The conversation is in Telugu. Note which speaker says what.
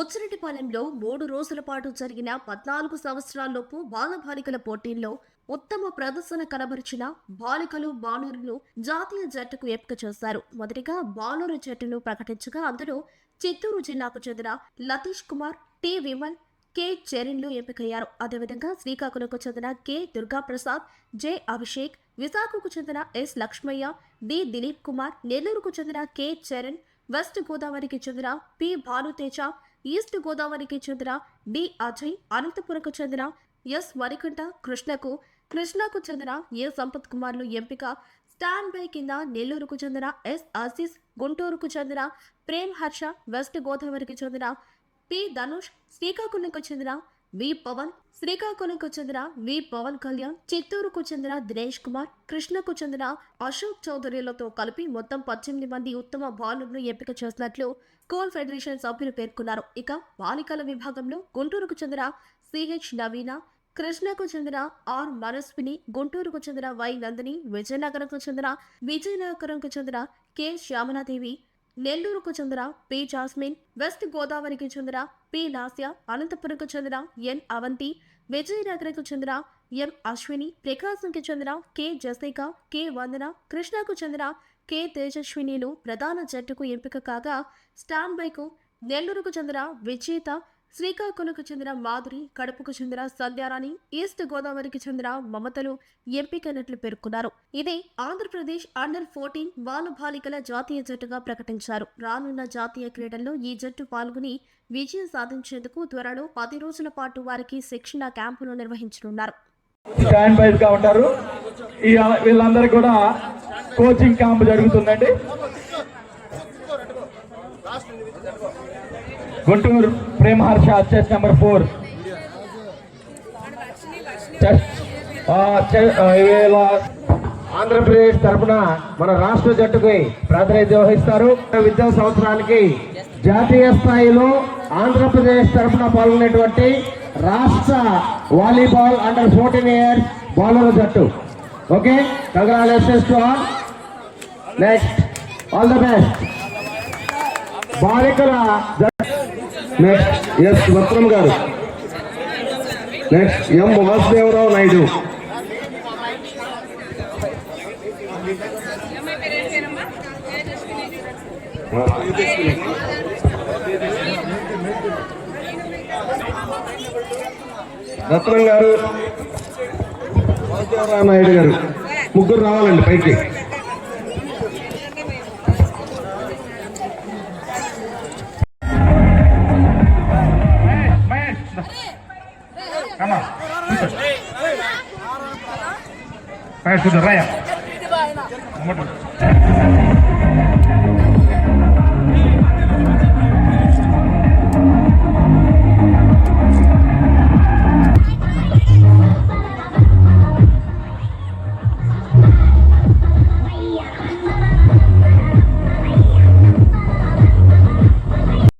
Speaker 1: బుచ్చిరెడ్డిపాలెంలో మూడు రోజుల పాటు జరిగిన పద్నాలుగు సంవత్సరాల్లోపు బాలబాలికల పోటీల్లో ఉత్తమ ప్రదర్శన కనబరిచిన బాలికలు బాలురులు జాతీయ జట్టుకు ఎంపిక చేశారు. మొదటిగా బాలుర జట్టును ప్రకటించగా అందులో చిత్తూరు జిల్లాకు చెందిన లతీష్ కుమార్ టి విమల్ కె చరణ్లు ఎంపికయ్యారు. అదేవిధంగా శ్రీకాకుళంకు చెందిన కె దుర్గాప్రసాద్ జె అభిషేక్ విశాఖకు చెందిన ఎస్ లక్ష్మయ్య డి దిలీప్ కుమార్ నెల్లూరుకు చెందిన కె చరణ్ వెస్ట్ గోదావరికి చెందిన పి. భానుతేజ ఈస్ట్ గోదావరికి చెందిన డి. అజయ్ అనంతపురంకు చెందిన ఎస్. వరికంఠ కృష్ణకు కృష్ణకు చెందిన ఏ. సంపత్ కుమార్లు ఎంపిక స్టాండ్ బై కింద నెల్లూరుకు చెందిన ఎస్. ఆశీస్ గుంటూరుకు చెందిన ప్రేమ్ హర్ష వెస్ట్ గోదావరికి చెందిన పి. ధనుష్ శ్రీకాకుళంకు చెందిన వి పవన్ శ్రీకాకుళంకు చెందిన వి పవన్ కళ్యాణ్ చిత్తూరుకు చెందిన దినేష్ కుమార్ కృష్ణకు చెందిన అశోక్ చౌదరిలతో కలిపి మొత్తం పద్దెనిమిది మంది ఉత్తమ బాలులను ఎంపిక చేసినట్లు కోల్ ఫెడరేషన్ సభ్యులు పేర్కొన్నారు. ఇక బాలికల విభాగంలో గుంటూరుకు చెందిన సిహెచ్ నవీన కృష్ణకు చెందిన ఆర్ మనస్విని గుంటూరుకు చెందిన వై నందిని విజయనగరంకు చెందిన విజయనగరంకు చెందిన కె శ్యామలాదేవి నెల్లూరుకు చెందిన పి. జాస్మిన్ వెస్ట్ గోదావరికి చెందిన పి. లాస్య అనంతపురంకు చెందిన ఎన్. అవంతి విజయనగరంకు చెందిన ఎం. అశ్విని ప్రకాశంకి చెందిన కె. జసిక కె. వందన కృష్ణకు చెందిన కె. తేజస్వినిలు ప్రధాన జట్టుకు ఎంపిక కాగా స్టాండ్ బైకు నెల్లూరుకు చెందిన విజేత శ్రీకాకుళంకు చెందిన మాధురి కడపకు చెందిన సంధ్యారాణి ఈస్ట్ గోదావరికి చెందిన మమతలు ఎంపికైనట్లు పేర్కొన్నారు. ఇది ఆంధ్రప్రదేశ్ అండర్ ఫోర్టీన్ బాలబాలికల జాతీయ జట్టుగా ప్రకటించారు. రానున్న జాతీయ క్రీడల్లో ఈ జట్టు పాల్గొని విజయం సాధించేందుకు త్వరలో పది రోజుల పాటు వారికి శిక్షణ క్యాంపులు నిర్వహించనున్నారు.
Speaker 2: కూడా కోచింగ్ క్యాంప్ జరుగుతుందండి. Guntur Prema Harsha chess number four. Chess
Speaker 3: Andhra Pradesh తరపున మన రాష్ట్ర జట్టుకి ప్రాతినిధ్యం వహిస్తారు. విద్యా సంవత్సరానికి జాతీయ స్థాయిలో ఆంధ్రప్రదేశ్ తరపున పాల్గొనేటువంటి రాష్ట్ర volleyball under fourteen years bowler జట్టు. Okay? Congratulations to all. Next all the best. బాలికల నెక్స్ట్ ఎస్ వస్త్రం గారు. నెక్స్ట్ ఎం వాసుదేవరావు నాయుడు రత్నం గారు. వాసుదేవరావు నాయుడు గారు. ముగ్గురు రావాలండి పైకి.
Speaker 2: రాయ